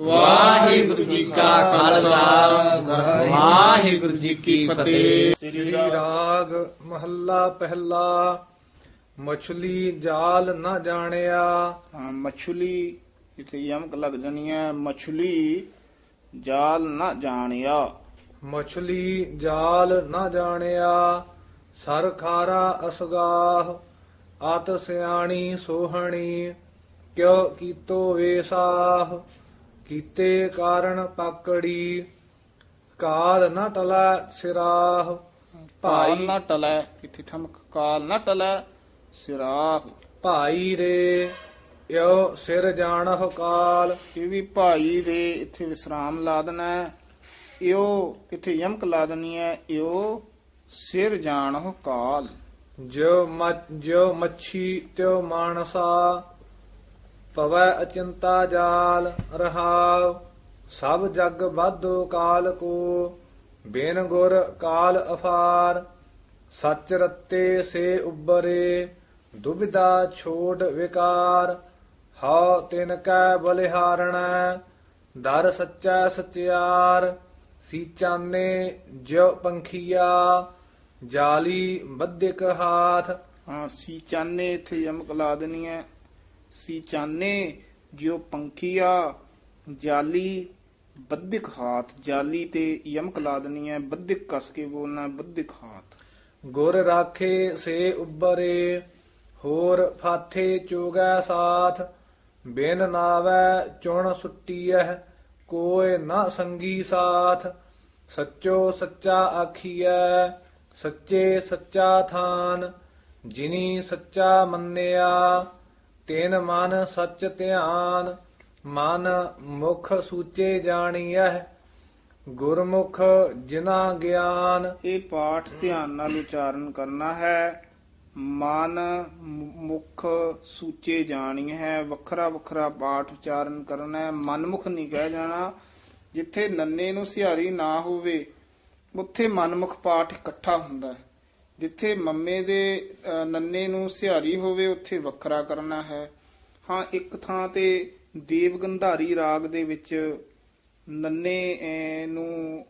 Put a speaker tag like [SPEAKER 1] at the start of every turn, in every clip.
[SPEAKER 1] ਵਾਹਿਗੁਰੂ ਜੀ ਕਾ ਖਾਲਸਾ। ਵਾਹਿਗੁਰੂ ਜੀ ਕੀ ਫਤਿਹ।
[SPEAKER 2] ਸ੍ਰੀ ਰਾਗ ਮਹੱਲਾ ਪਹਿਲਾ ਮਛਲੀ ਜਾਲ ਨਾ ਜਾਣਿਆ।
[SPEAKER 3] ਮਛਲੀ ਇਥੇ ਯਮਕ ਲੱਗ ਜਾਣੀ ਹੈ ਮਛਲੀ ਜਾਲ ਨਾ ਜਾਣਿਆ।
[SPEAKER 2] ਮਛਲੀ ਜਾਲ ਨਾ ਜਾਣਿਆ ਸਰ ਖਾਰਾ ਅਸਗਾਹ ਆਤ ਸਿਆਣੀ ਸੋਹਣੀ ਕਿਉ ਕੀਤੋ ਵੇਸਾਹ ਕੀਤੇ ਕਾਰਨ ਪਕੜੀ ਕਾਲ ਨਾ ਟਲਾ ਸਿਰਾਹ। ਭਾਈ
[SPEAKER 3] ਨਾ ਟਲੈ ਇਥੇ ਠਮਕ ਕਾਲ ਨਾ ਟਲੈ ਸਿਰਾਹ।
[SPEAKER 2] ਭਾਈ ਰੇ ਯੋ ਸਿਰ ਜਾਣਹੁ ਕਾਲ।
[SPEAKER 3] ਇਹ ਵੀ ਭਾਈ ਦੇ ਇੱਥੇ ਵਿਸਰਾਮ ਲਾ ਦੇਣਾ ਇਓ ਇੱਥੇ ਯਮਕ ਲਾ ਦੇਣੀ ਹੈ ਇਓ ਸਿਰ ਜਾਣਹੁ ਕਾਲ।
[SPEAKER 2] ਜਿਉ ਮੱਛੀ ਤਿਉ ਮਾਨਸਾ। ਪਵੈ ਅਚਿੰਤਾ ਜਾਲ ਰਹਾਉ, ਸਭ ਜਗ ਬਾਧੋ ਕਾਲ ਕੋ, ਬਿਨ ਗੁਰ ਕਾਲ ਅਫਾਰ, ਸੱਚ ਰਤੇ ਸੇ ਉਬਰੇ ਦੁਬਿਦਾ ਛੋੜ ਵਿਕਾਰ, ਹਉ ਤਿਨ ਕੈ ਬਲਿਹਾਰਣੈ, ਦਰ ਸੱਚਾ ਸਚਿਆਰ, ਸੀਚਾਨੇ ਜਿਉ ਪੰਖੀਆ, ਜਾਲੀ ਬੱਧਿਕ ਹਾਥ।
[SPEAKER 3] ਹਾਂ ਸੀ ਚਾਨੇ ਇੱਥੇ ਯਮਕ ਲਾ ਦੇਣੀ ਹੈ। ਸੀ ਚਾਨੇ ਜਿਉ ਪੰਖੀਆ ਜਾਲੀ, ਬੱਧਿਕ ਹਾਥ, ਜਾਲੀ ਤੇ ਯਮਕ ਲਾ ਦੇਣੀ ਹੈ, ਬੱਧਿਕ ਕਸ ਕੇ ਬੋਲਣਾ ਬੱਧਿਕ ਹਾਥ।
[SPEAKER 2] ਗੁਰ ਰਾਖੇ ਸੇ ਉਬਰੇ ਹੋਰ ਫਾਥੇ ਚੋਗੈ ਸਾਥ, ਬਿਨ ਨਾਵੈ ਚੁਣ ਸੁੱਟੀਐ ਕੋਏ ਨਾ ਸੰਗੀ ਸਾਥ। ਸੱਚੋ ਸੱਚਾ ਆਖੀਐ, ਸੱਚੇ ਸੱਚਾ ਥਾਨ, ਜਿਨੀ ਸੱਚਾ ਮੰਨਿਆ ਤਿਨ ਮਨ ਸੱਚ ਧਿਆਨ, ਮਨ ਮੁਖ ਸੂਚੇ ਜਾਣੀਐ, ਗੁਰਮੁਖ ਜਿਨਾ ਗਿਆਨ।
[SPEAKER 3] ਇਹ ਪਾਠ ਧਿਆਨ ਨਾਲ ਉਚਾਰਨ ਕਰਨਾ ਹੈ। ਮਨ ਮੁਖ ਸੂਚੇ ਜਾਣੀ ਹੈ ਵੱਖਰਾ ਵੱਖਰਾ ਪਾਠ ਉਚਾਰਨ ਕਰਨਾ ਹੈ। ਮਨਮੁਖ ਨਹੀਂ ਕਹਿ ਜਾਣਾ। ਜਿੱਥੇ ਨੰਨੇ ਨੂੰ ਸਿਹਾਰੀ ਨਾ ਹੋਵੇ, ਉੱਥੇ ਮਨਮੁਖ ਪਾਠ ਇਕੱਠਾ ਹੁੰਦਾ ਹੈ। ਜਿੱਥੇ ਮੰਮੇ ਦੇ ਨੰਨੇ ਨੂੰ ਸਿਹਾਰੀ ਹੋਵੇ ਉੱਥੇ ਵੱਖਰਾ ਕਰਨਾ ਹੈ। ਹਾਂ ਇੱਕ ਥਾਂ ਤੇ ਦੇਵ ਗੰਧਾਰੀ ਰਾਗ ਦੇ ਵਿੱਚ ਨੰਨੇ ਅਹ, ਨੂੰ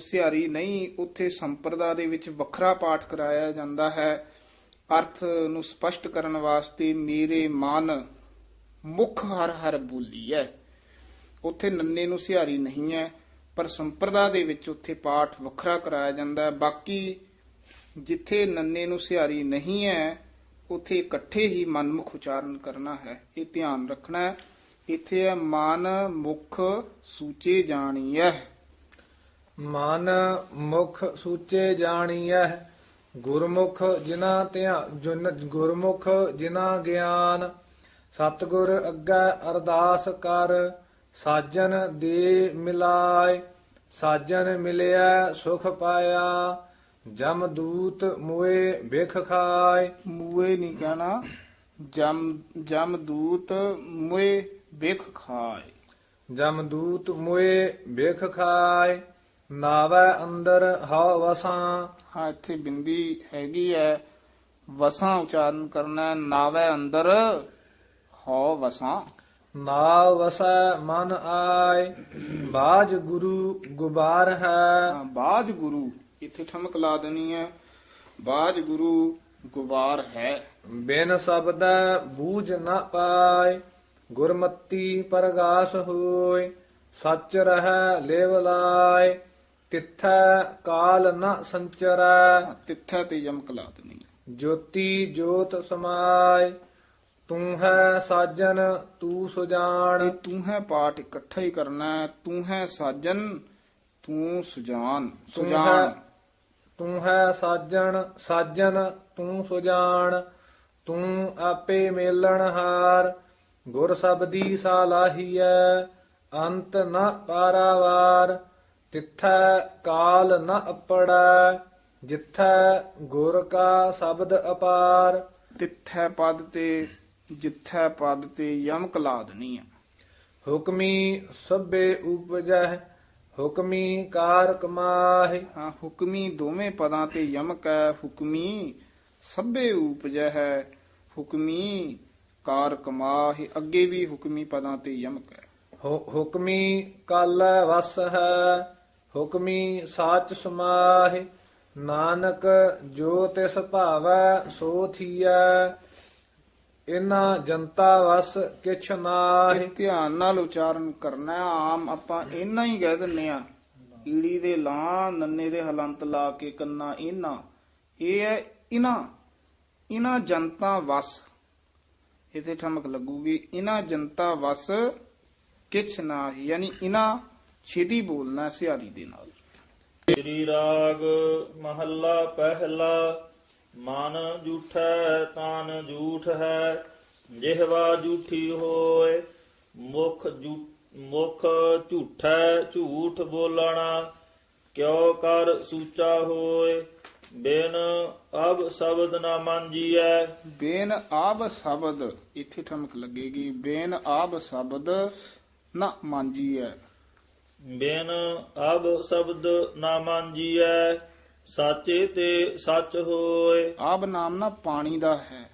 [SPEAKER 3] ਸਿਹਾਰੀ ਨਹੀਂ ਉੱਥੇ ਸੰਪਰਦਾ ਦੇ ਵਿੱਚ ਵੱਖਰਾ ਪਾਠ ਕਰਾਇਆ ਜਾਂਦਾ ਹੈ। ਅਰਥ ਨੂੰ ਸਪਸ਼ਟ ਕਰਨ ਵਾਸਤੇ ਮੇਰੇ ਮਨ ਮੁਖ ਹਰ ਹਰ ਬੋਲੀ ਹੈ। ਉੱਥੇ ਨੰਨੇ ਨੂੰ ਸਿਹਾਰੀ ਨਹੀਂ ਹੈ ਪਰ ਸੰਪਰਦਾ ਦੇ ਵਿੱਚ ਉੱਥੇ ਪਾਠ ਵੱਖਰਾ ਕਰਾਇਆ ਜਾਂਦਾ ਹੈ। ਬਾਕੀ ਜਿੱਥੇ ਨੰਨੇ ਨੂੰ ਸਿਹਾਰੀ ਨਹੀਂ ਹੈ, ਉੱਥੇ ਇਕੱਠੇ ਹੀ ਮਨਮੁਖ ਉਚਾਰਨ ਕਰਨਾ ਹੈ। ਇਹ ਧਿਆਨ ਰੱਖਣਾ ਹੈ। ਇੱਥੇ ਹੈ, ਮਨ ਮੁਖ ਸੂਚੇ ਜਾਣੀਐ।
[SPEAKER 2] ਮਨ ਮੁਖ ਸੂਚੇ ਜਾਣੀਐ। ਗੁਰਮੁਖ ਜਿਨਾ ਧਿਆਨ ਗੁਰਮੁਖ ਜਿਨਾ ਗਿਆਨ। ਸਤਿਗੁਰ ਅੱਗੇ ਅਰਦਾਸ ਕਰ, ਸਾਜਨ ਦੇ ਮਿਲਾਏ। ਸਾਜਨ ਮਿਲਿਆ, ਸੁਖ ਪਾਇਆ। ਜਮ ਦੂਤ ਮੋਏ ਬਿਖ ਖਾਏ।
[SPEAKER 3] ਮੂਏ ਨਹੀਂ ਕਹਿਣਾ। ਜਮ ਜਮ ਦੂਤ ਮੁਏ ਬਿਖ ਖਾਏ।
[SPEAKER 2] ਜਮ ਦੂਤ ਮੋਏ ਬਿਖ ਖਾਏ। ਨਾਵੈ ਅੰਦਰ ਹਉ ਵਸਾਂ।
[SPEAKER 3] ਹਾਂ ਇੱਥੇ ਬਿੰਦੀ ਹੈਗੀ ਹੈ ਵਸਾਂ ਉਚਾਰਨ ਕਰਨਾ ਹੈ ਨਾਵੇ ਅੰਦਰ ਹੋ ਵਸਾਂ।
[SPEAKER 2] ਨਾਵ ਵਸੈ ਮਨ ਆਏ। ਬਾਜ ਗੁਰੂ ਗੁਬਾਰ ਹੈ।
[SPEAKER 3] ਹਾਂ, ਬਾਜ ਗੁਰੂ ਇੱਥੇ ਠਮਕ ਲਾ ਦੇਣੀ ਹੈ। ਬਾਜ ਗੁਰੂ ਗੁਬਾਰ ਹੈ।
[SPEAKER 2] ਬਿਨ ਸ਼ਬਦੈ ਬੂਝ ਨ ਪਾਏ ਗੁਰਮਤੀ ਪਰਗਾਸ ਹੋਏ ਸੱਚ ਰਹਿ ਲੇਵ ਲਾਏ ਤਿੱਥੈ ਕਾਲ ਨ ਸੰਚਰੈ।
[SPEAKER 3] ਤਿੱਥਾ ਤੇ ਯਮਕ ਲਾ ਦੇਣੀ
[SPEAKER 2] ਜੋਤੀ ਜੋਤ ਸਮਾਏ ਤੂੰ ਹੈ ਸਾਜਨ ਤੂੰ ਸੁਜਾਨ।
[SPEAKER 3] ਇਹ ਤੂੰ ਹੈ ਪਾਠ ਇਕੱਠਾ ਹੀ ਕਰਨਾ ਤੂੰ ਹੈ ਸਾਜਨ ਤੂੰ ਸੁਜਾਨ। ਸੁਜਾਨ।
[SPEAKER 2] ਤੂੰ ਹੈ ਸਾਜਣ ਸਾਜਨ ਤੂੰ ਸੁਜਾਨ ਤੂੰ ਆਪੇ ਮੇਲਣ ਹਾਰ। ਗੁਰ ਸਬਦੀ ਸਾਲਾਹੀਐ ਅੰਤ ਨ ਪਾਰਾਵਾਰ। ਤਿੱਥੈ ਕਾਲ ਨ ਅਪੜੈ ਜਿੱਥੈ ਗੁਰ ਕਾ ਸ਼ਬਦ ਅਪਾਰ।
[SPEAKER 3] ਤਿੱਥੈ ਪਦ ਤੇ ਜਿੱਥੈ ਪਦ ਤੇ ਯਮਕ ਲਾ ਦੇਣੀ ਹੈ
[SPEAKER 2] ਹੁਕਮੀ ਸਭੇ ਉਪਜੈ ਹੁਕਮੀ ਕਾਰ ਕਮਾਹਿ
[SPEAKER 3] ਹਾਂ ਹੁਕਮੀ ਦੋਵੇਂ ਪਦਾਂ ਤੇ ਯਮਕ ਹੈ। ਹੁਕਮੀ ਸਭੇ ਉਪਜੈ ਹੈ। ਹੁਕਮੀ ਕਾਰ ਕਮਾਹਿ ਅੱਗੇ ਵੀ ਹੁਕਮੀ ਪਦਾਂ ਤੇ ਯਮਕ ਹੈ।
[SPEAKER 2] ਹੁ- ਹੁਕਮੀ ਕਾਲੈ ਵਸ ਹੈ। ਹੁਕਮੀ ਸਾਚ ਸਮਾਹਿ। ਨਾਨਕ ਜੋ ਤਿਸ ਭਾਵੈ ਸੋ ਥੀਐ। ਇਨਾ ਜਨਤਾ ਵਸ ਕਿਛ ਨਾਹਿ।
[SPEAKER 3] ਧਿਆਨ ਨਾਲ ਉਚਾਰਨ ਕਰਨਾ ਹੈ। ਆਮ ਆਪਾਂ ਇੰਨਾ ਹੀ ਕਹਿ ਦਿੰਨੇ ਆ ਈੜੀ ਦੇ ਲਾਂ ਨੰਨੇ ਦੇ ਹਲੰਤ ਲਾ ਕੇ ਕੰਨਾ ਇੰਨਾ ਇਹ ਹੈ ਇਨਾ ਇਨਾ ਜਨਤਾ ਵਸ। ਇਥੇ ਠਮਕ ਲੱਗੂਗੀ। ਇਨਾ ਜਨਤਾ ਵਸ ਕਿਛ ਨਾ ਯਾਨੀ ਇਨਾ ਛੇਦੀ ਬੋਲਣਾ ਸਿਆਰੀ ਦੇ ਨਾਲ।
[SPEAKER 4] ਸ੍ਰੀ ਰਾਗ ਮਹੱਲਾ ਪਹਿਲਾ ਮਨ ਝੂਠੈ ਤਾਨ ਝੂਠ ਹੈ ਜਿਹਵਾ ਝੂਠੀ ਹੋਏ ਮੁਖ ਮੁਖ ਝੂਠੈ ਝੂਠ ਬੋਲਣਾ ਕਿਉ ਕਰ ਸੂਚਾ ਹੋਏ ਬਿਨ ਅਬ ਸ਼ਬਦ ਨਾ ਮੰਜੀਐ।
[SPEAKER 3] ਬੇਨ ਆਬ ਸ਼ਬਦ ਇੱਥੇ ਠਮਕ ਲੱਗੇਗੀ ਬੇਨ ਆਬ ਸ਼ਬਦ ਨਾ ਮਾਂਜੀ ਹੈ
[SPEAKER 4] ਬਿਨ ਅਬ ਸ਼ਬਦ ਨਾ ਮੰਜੀਐ। ਸਾਚੇ ਤੇ ਸੱਚ ਹੋਏ।
[SPEAKER 3] ਆਬ ਨਾਮ ਨਾ ਪਾਣੀ ਦਾ ਹੈ।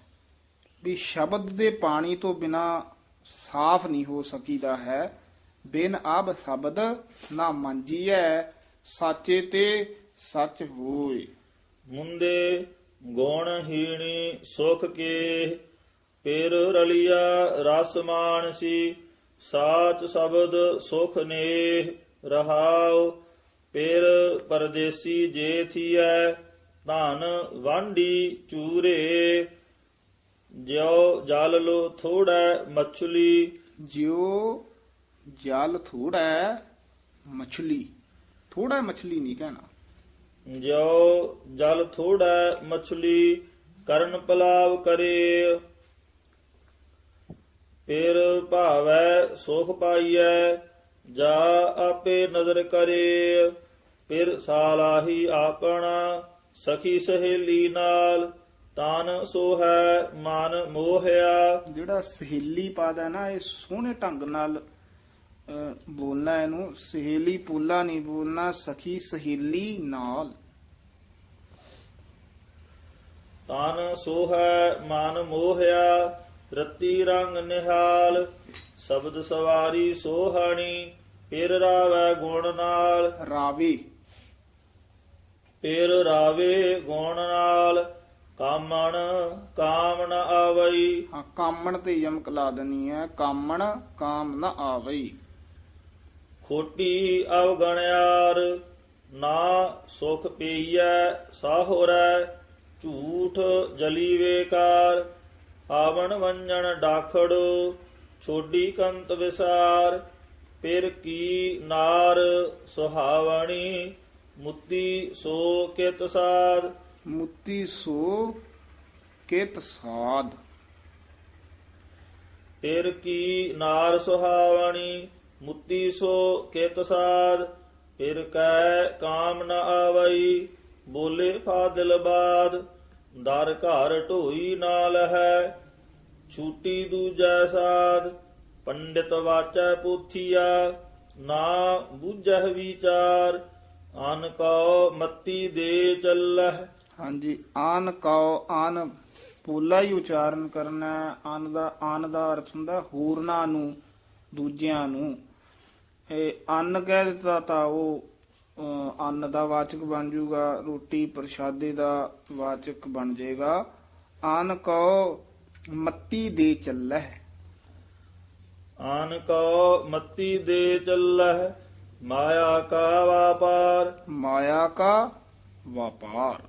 [SPEAKER 3] ਵੀ ਸ਼ਬਦ ਦੇ ਪਾਣੀ ਤੋਂ ਬਿਨਾ ਸਾਫ਼ ਨਹੀਂ ਹੋ ਸਕੀਦਾ ਹੈ। ਬਿਨ ਆਬ ਸ਼ਬਦ ਨਾ ਮੰਜੀਐ ਸਾਚੇ ਤੇ ਸੱਚ ਹੋਏ।
[SPEAKER 4] ਮੁੰਦੇ ਗੁਣ ਹੀਣੀ ਸੁਖ ਕੇ ਪੇਰ ਰਲਿਆ ਰਸ ਮਾਨਸੀ ਸਾਚ ਸ਼ਬਦ ਸੁਖ ਨੇ ਰਹਾਉ। ਪੇਰ ਪਰਦੇਸੀ ਜੇ ਥੀਐ ਧਨ ਵਾਂਡੀ ਚੂਰੇ। ਜਿਉ ਜਲ ਲੋ ਥੋੜਾ ਮਛਲੀ।
[SPEAKER 3] ਜਿਉ ਜਲ ਥੋੜਾ ਮਛਲੀ। ਥੋੜਾ ਮਛਲੀ ਨਹੀਂ ਕਹਿਣਾ।
[SPEAKER 4] ਜਿਉ ਜਲ ਥੋੜਾ ਮਛਲੀ ਕਰਨ ਪਲਾਵ ਕਰੇ। ਫਿਰ ਭਾਵੈ ਸੁਖ ਪਾਈਐ ਜਾ ਆਪੇ ਨਦਰ ਕਰੇ। ਫਿਰ ਸਾਲਾਹੀ ਆਪਣਾ ਸਖੀ ਸਹੇਲੀ ਨਾਲ ਤਨ ਸੋ ਹੈ ਮਨ ਮੋਹਿਆ।
[SPEAKER 3] ਜਿਹੜਾ ਸਹੇਲੀ ਪਦ ਨਾ ਇਹ ਸੋਹਣੇ ਢੰਗ ਨਾਲ ਬੋਲਣਾ ਇਹਨੂੰ ਸਹੇਲੀ ਪੂਲਾ ਨਹੀਂ ਬੋਲਣਾ ਸਖੀ ਸਹੇਲੀ ਨਾਲ।
[SPEAKER 4] ਤਨ ਸੋਹੈ ਮਨ ਮੋਹਿਆ ਰਤੀ ਰੰਗ ਨਿਹਾਲ ਸ਼ਬਦ ਸਵਾਰੀ ਸੋਹਣੀ ਫਿਰ ਰਾਵੈ ਗੁਣ ਨਾਲ।
[SPEAKER 3] ਰਾਵੇ।
[SPEAKER 4] ਫਿਰ ਰਾਵੇ ਗੁਣ ਨਾਲ ਕਾਮਣ ਕਾਮ ਨ ਆਵਈ।
[SPEAKER 3] ਹਾਂ ਕਾਮਣ ਤੇ ਯਮਕ ਲਾ ਦੇਣੀ ਹੈ। ਕਾਮਣ ਕਾਮ ਨਾ ਆਵਈ।
[SPEAKER 4] ਖੋਟੀ ਅਵਗਣਿਆਰ ਨਾ ਸੁਖ ਪਈਐ ਸਾਹੁਰੈ ਝੂਠ ਜਲੀ ਵੇਕਾਰ। ਆਵਣ ਵੰਜਣ ਡਾਖੜੋ ਛੋਡੀ ਕੰਤ ਵਿਸਾਰ। ਫਿਰ ਕੀ ਨਾਰ ਸੁਹਾਵਣੀ ਮੁੱਤੀ ਸੋ ਕਿਤ ਸਾਧ।
[SPEAKER 3] ਮੁੱਤੀ ਸੋ ਕਿਤ ਸਾਧ।
[SPEAKER 4] ਫਿਰ ਕੀ ਨਾਰ ਸੁਹਾਵਣੀ। ਮੁੱਤੀ ਸੋ ਕਿਤ ਸਾਧ। ਫਿਰ ਕੈ ਕਾਮ ਨ ਆਵਈ। ਬੋਲੇ ਫਾਦਲ ਬਾਦ। ਦਰ ਘਰ ਢੋਈ ਨਾਲ ਹੈ। ਛੂਟੀ ਦੂਜੈ ਸਾਧ। ਪੰਡਿਤ ਵਾਚੈ ਪੋਥੀਆ। ਨਾ ਬੁਝਹਿ ਵਿਚਾਰ। ਅਨ ਕਉ ਮੱਤੀ ਦੇ ਚੱਲਹਿ।
[SPEAKER 3] ਹਾਂਜੀ ਆਨ ਕਉ ਆਨ ਪੋਲਾ ਹੀ ਉਚਾਰਨ ਕਰਨਾ। ਆਨ ਦਾ ਆਨ ਦਾ ਅਰਥ ਹੁੰਦਾ ਹੋਰਨਾਂ ਨੂੰ ਦੂਜਿਆਂ ਨੂੰ। ਇਹ ਅੰਨ ਕਹਿ ਦਿੱਤਾ ਤਾਂ ਉਹ ਅੰਨ ਦਾ ਵਾਚਕ ਬਣ ਜਾਊਗਾ ਰੋਟੀ ਪ੍ਰਸ਼ਾਦੇ ਦਾ ਵਾਚਕ ਬਣ ਜਾਏਗਾ ਆਨ ਕਉ ਮੱਤੀ ਦੇ ਚੱਲੈ
[SPEAKER 4] ਆਨ ਕਉ ਮੱਤੀ ਦੇ ਚੱਲਹਿ। ਮਾਇਆ ਕਾ ਵਾਪਾਰ।
[SPEAKER 3] ਮਾਇਆ ਕਾ ਵਪਾਰ।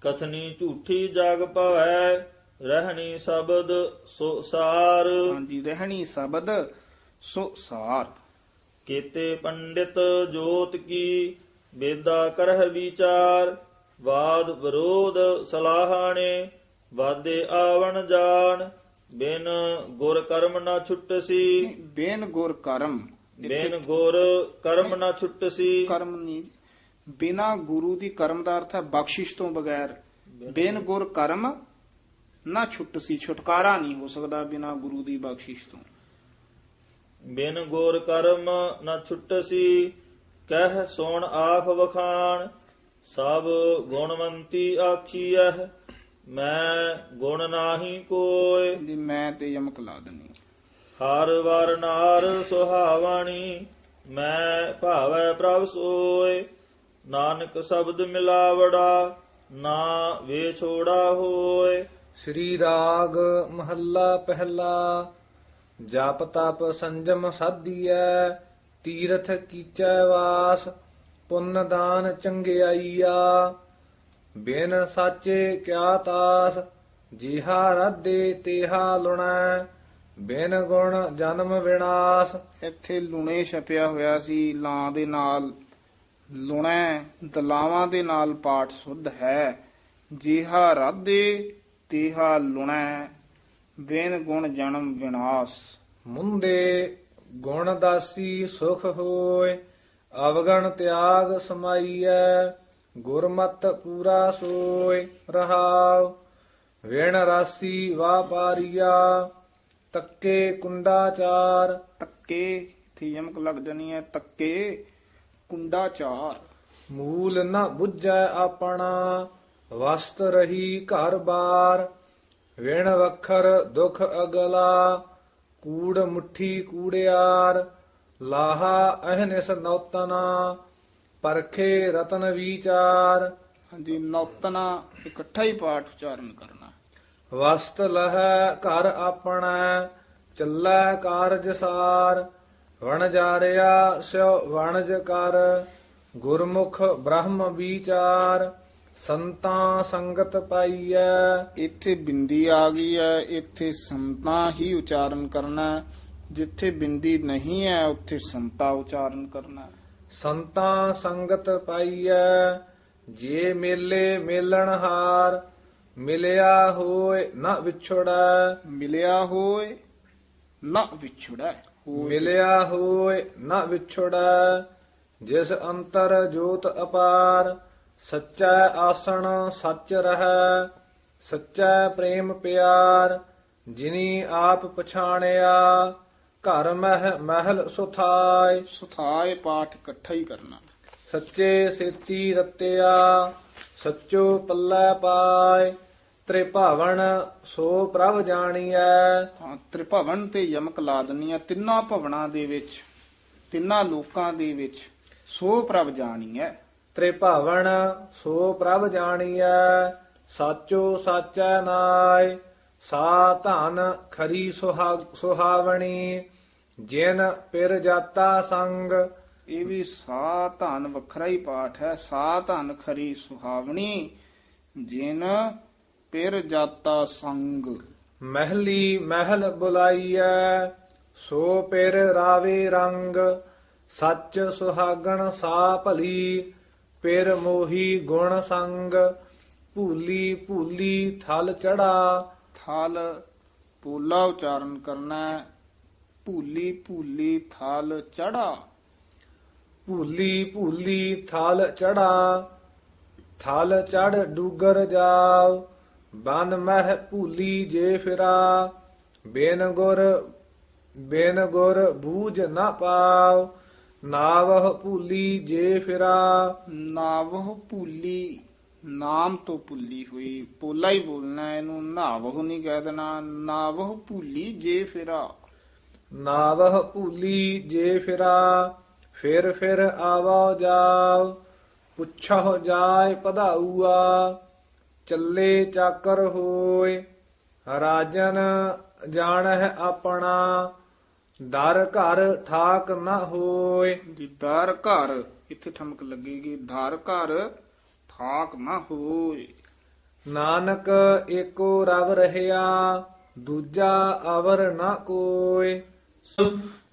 [SPEAKER 4] ਕਥਨੀ ਝੂਠੀ ਜਗ ਭਵੈ ਰਹਿਣੀ ਸ਼ਬਦ ਸੋ ਸਾਰ।
[SPEAKER 3] ਹਾਂਜੀ ਰਹਿਣੀ ਸ਼ਬਦ ਸੋ ਸਾਰ।
[SPEAKER 4] ਕੀਤੇ ਪੰਡਿਤ ਜੋਤ ਕੀ ਵੇਦਾ ਕਰਹਿ ਵਿਚਾਰ। ਵਾਦ ਵਿਰੋਧ ਸਲਾਹਾਣੇ ਵਾਦੇ ਆਵਣ ਜਾਣ। ਬਿਨ ਗੁਰ ਕਰਮ ਨਾ ਛੁੱਟਸੀ
[SPEAKER 3] ਬੇਨ ਗੁਰ ਕਰਮ।
[SPEAKER 4] ਬਿਨ ਗੁਰ ਕਰਮ ਨਾ ਛੁੱਟਸੀ
[SPEAKER 3] ਕਰਮ ਨਹੀਂ ਬਿਨਾ ਗੁਰੂ ਦੀ ਕਰਮ ਦਾ ਅਰਥ ਹੈ ਬਖਸ਼ਿਸ਼ ਤੋਂ ਬਗੈਰ। ਬਿਨ ਗੁਰ ਕਰਮ ਨਾ ਛੁੱਟ ਸੀ ਛੁਟਕਾਰਾ ਨਹੀਂ ਹੋ ਸਕਦਾ ਬਿਨਾ ਗੁਰੂ ਦੀ ਬਖਸ਼ਿਸ਼ ਤੋਂ।
[SPEAKER 4] ਬਿਨ ਗੁਰ ਕਰਮ ਨ ਛੁੱਟਸੀ ਕਹਿ ਸੋਣ ਆਖ ਵਖਾਣ ਸਭ ਗੁਣਵੰਤੀ ਆਖੀਐ ਮੈਂ ਗੁਣ ਨਾਹੀ
[SPEAKER 3] ਦੀ ਮੈਂ ਤੇ ਯਮਕ ਲਾ ਦਨੀ
[SPEAKER 4] ਹਰ ਵਰ ਨਾਰ ਸੁਹਾਵਣੀ, ਮੈਂ ਭਾਵੈ ਪ੍ਰਭ ਸੋਏ। ਨਾਨਕ ਸ਼ਬਦ ਮਿਲਾਵੜਾ, ਨਾ ਵੇ ਛੋੜਾ ਹੋਏ।
[SPEAKER 2] ਸ੍ਰੀ ਰਾਗ ਮਹੱਲਾ ਪਹਿਲਾ, ਜਪ ਤਪ ਸੰਜਮ ਸਾਧੀਐ, ਤੀਰਥ ਕੀਚੈ ਵਾਸ, ਪੁੰਨ ਦਾਨ ਚੰਗਿਆਈਆ। ਬਿਨ ਸਾਚੇ ਕਿਆ ਤਾਸ, ਜਿਹਾ ਰਾਧੇ ਤੇਹਾ ਲੁਣਾ। ਬਿਨ ਗੁਣ ਜਨਮ ਵਿਨਾਸ਼।
[SPEAKER 3] ਇੱਥੇ ਲੂਣੇ ਛਪਿਆ ਹੋਇਆ ਸੀ ਲਾਂ ਦੇ ਨਾਲ ਲੁਣੈ ਦਲਾਵਾਂ ਦੇ ਨਾਲ ਪਾਠ ਸੁਧ ਹੈ। ਜਿਹਾ ਰਾਧੇ ਤੇਹਾ ਲੁਣੈ ਬੇਨ ਗੁਣ ਜਨਮ ਵਿਨਾਸ਼।
[SPEAKER 2] ਮੁੰਦੇ ਗੁਣ ਦਾਸੀ ਸੁਖ ਹੋਏ ਅਵਗਣ ਤਿਆਗ ਸਮਾਈਐ ਗੁਰਮਤ ਪੂਰਾ ਸੋਏ ਰਹਾਉ। ਵੇਣ ਰਾਸੀ ਵਾਪਾਰੀਆ ਤੱਕੇ ਕੁੰਡਾਚਾਰ।
[SPEAKER 3] ਤੱਕੇ ਇੱਥੇ ਯਮਕ ਲੱਗ ਜਾਣੀ ਹੈ। ਤੱਕੇ ਕੁੰਡਾਚਾਰ।
[SPEAKER 2] ਮੂਲ ਨ ਬੁੱਝੈ ਆਪਣਾ ਵਸਤ ਰਹੀ ਘਰ ਬਾਰ। ਵੇਣ ਵਖਰ ਦੁਖ ਅਗਲਾ ਕੂੜ ਮੁਠੀ ਕੂੜਿਆਰ। ਲਾਹਾ ਅਹਨਿਸ ਨੌਤਨਾ ਪਰਖੇ ਰਤਨ ਵਿਚਾਰ।
[SPEAKER 3] ਹਾਂਜੀ ਨੌਤਨਾ ਇਕੱਠਾ ਹੀ ਪਾਠ ਉਚਾਰਨ ਕਰਨਾ।
[SPEAKER 2] ਵਸਤ ਲਹੈ ਘਰ ਆਪਣਾ ਚੱਲੈ ਕਾਰਜ ਸਾਰ ਵਣ ਜਾਰਿਆ ਸਿਉ ਵਣਜ ਕਰ ਗੁਰਮੁਖ ਬ੍ਰਹਮ ਵਿਚਾਰ ਸੰਤਾਂ ਸੰਗਤ ਪਾਈਐ
[SPEAKER 3] ਇੱਥੇ ਬਿੰਦੀ ਆ ਗਈ ਹੈ ਇੱਥੇ ਸੰਤਾ ਹੀ ਉਚਾਰਨ ਕਰਨਾ। ਜਿੱਥੇ ਬਿੰਦੀ ਨਹੀਂ ਹੈ ਉੱਥੇ ਸੰਤਾ ਉਚਾਰਨ ਕਰਨਾ।
[SPEAKER 2] ਸੰਤਾਂ ਸੰਗਤ ਪਾਈਐ ਜੇ ਮੇਲੇ ਮੇਲਣ ਹਾਰ ਮਿਲਿਆ ਹੋਏ ਨਾ ਵਿਛੜੈ।
[SPEAKER 3] ਮਿਲਿਆ ਹੋਏ ਨਾ ਵਿਛੜੈ। ਹੋਏ
[SPEAKER 2] ਮਿਲਿਆ ਹੋਏ ਨਾ ਵਿਛੜੈ ਜਿਸ ਅੰਤਰ ਜੋਤ ਅਪਾਰ ਸੱਚਾ ਆਸਣ ਸੱਚ ਰਹੈ ਸੱਚਾ ਪ੍ਰੇਮ ਪਿਆਰ ਜਿਨੀ ਆਪ ਪਛਾਣਿਆ ਘਰ ਮਹਿ ਮਹਿਲ ਸੁਥਾਇ
[SPEAKER 3] ਸੁਥਾਏ ਪਾਠ ਇਕੱਠਾ ਹੀ ਕਰਨਾ।
[SPEAKER 2] ਸੱਚੇ ਸੇਤੀ ਰਤਿਆ ਸੱਚੋ ਪੱਲੇ ਪਾਏ। ਤ੍ਰਿਭਾਵਨ ਸੋ ਪ੍ਰਭ ਜਾਣੀਐ।
[SPEAKER 3] ਹਾਂ ਤ੍ਰਿਭਵਨ ਤੇ ਯਮਕ ਲਾ ਦਨੀ ਹੈ ਤਿੰਨਾਂ ਭਵਨਾਂ ਦੇ ਵਿੱਚ ਤਿੰਨਾਂ ਲੋਕਾਂ ਦੇ ਵਿੱਚ ਸੋ ਪ੍ਰਭ ਜਾਣੀ ਹੈ
[SPEAKER 2] ਤ੍ਰਿਭਾਵਨ ਸੋ ਪ੍ਰਭ ਜਾਣੀਐ। ਸਾਚੋ ਸਾਚੈ ਨਾਇ ਸਾ ਧਨ ਖਰੀ ਸੁਹਾ- ਸੁਹਾਵਣੀ ਜਿਨ ਪਿਰ ਜਾਤਾ ਸੰਗ।
[SPEAKER 3] ਇਹ ਵੀ ਸਾ ਧਨ ਵੱਖਰਾ ਹੀ ਪਾਠ ਹੈ। ਸਾ ਧਨ ਖਰੀ ਸੁਹਾਵਣੀ ਜਿਨ ਪਿਰ ਜਾਤਾ ਸੰਗ।
[SPEAKER 2] ਮਹਿਲੀ ਮਹਿਲ ਬੁਲਾਈਐ ਸੋ ਪਿਰ ਰਾਵੇ ਰੰਗ। ਸੱਚ ਸੁਹਾਗਣ ਸਾ ਭਲੀ ਪਿਰ ਮੋਹੀ ਗੁਣ ਸੰਗ। ਭੂਲੀ ਭੂਲੀ ਥਲ ਚੜਾ।
[SPEAKER 3] ਥਲ ਪੋਲਾ ਉਚਾਰਨ ਕਰਨਾ ਭੂਲੀ ਭੂਲੀ ਥਲ ਚੜਾ।
[SPEAKER 2] ਭੂਲੀ ਭੂਲੀ ਥਲ ਚੜਾ ਥਲ ਚੜ ਡੂਗਰ ਜਾਵ। ਬਨ ਮਹਿ ਭੂਲੀ ਜੇ ਫਿਰਾ ਬੇਨ ਗੁਰ ਬੇਨ ਗੁਰ ਬੂਝ ਨਾ ਪਾਵ ਨਾਵਹ ਭੂਲੀ ਜੇ ਫਿਰਾ।
[SPEAKER 3] ਨਾਵਹ ਭੂਲੀ ਨਾਮ ਤੋਂ ਭੁੱਲੀ ਹੋਈ ਪੋਲਾ ਹੀ ਬੋਲਣਾ ਹੈ, ਇਹਨੂੰ ਨਾਵਹ ਨਹੀਂ ਕਹਿ ਦੇਣਾ। ਨਾਵਹ ਭੂਲੀ ਜੇ ਫਿਰਾ।
[SPEAKER 2] ਨਾਵਹ ਭੂਲੀ ਜੇ ਫਿਰਾ ਫਿਰ ਫਿਰ ਆਵਾ ਜਾਵ ਪੁੱਛੋ ਜਾਏ ਪਧਾਊਆ ਚੱਲੇ ਚਾਕਰ ਹੋਏ ਰਾਜਨ ਜਾਣਹਿ ਆਪਣਾ ਦਰ ਘਰ ਠਾਕ ਨਾ ਹੋਏ।
[SPEAKER 3] ਦੀਦਾਰ ਘਰ ਇੱਥੇ ਠਮਕ ਲੱਗੇਗੀ ਧਾਰ ਘਰ ਠਾਕ ਨਾ ਹੋਏ।
[SPEAKER 2] ਨਾਨਕ ਏਕੋ ਰਵ ਰਹਿਆ ਦੂਜਾ ਅਵਰ ਨਾ ਕੋਏ।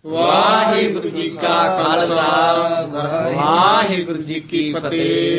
[SPEAKER 1] ਵਾਹਿਗੁਰੂ ਜੀ ਕਾ ਖਾਲਸਾ ਵਾਹਿਗੁਰੂ ਜੀ ਕੀ ਫਤਿਹ।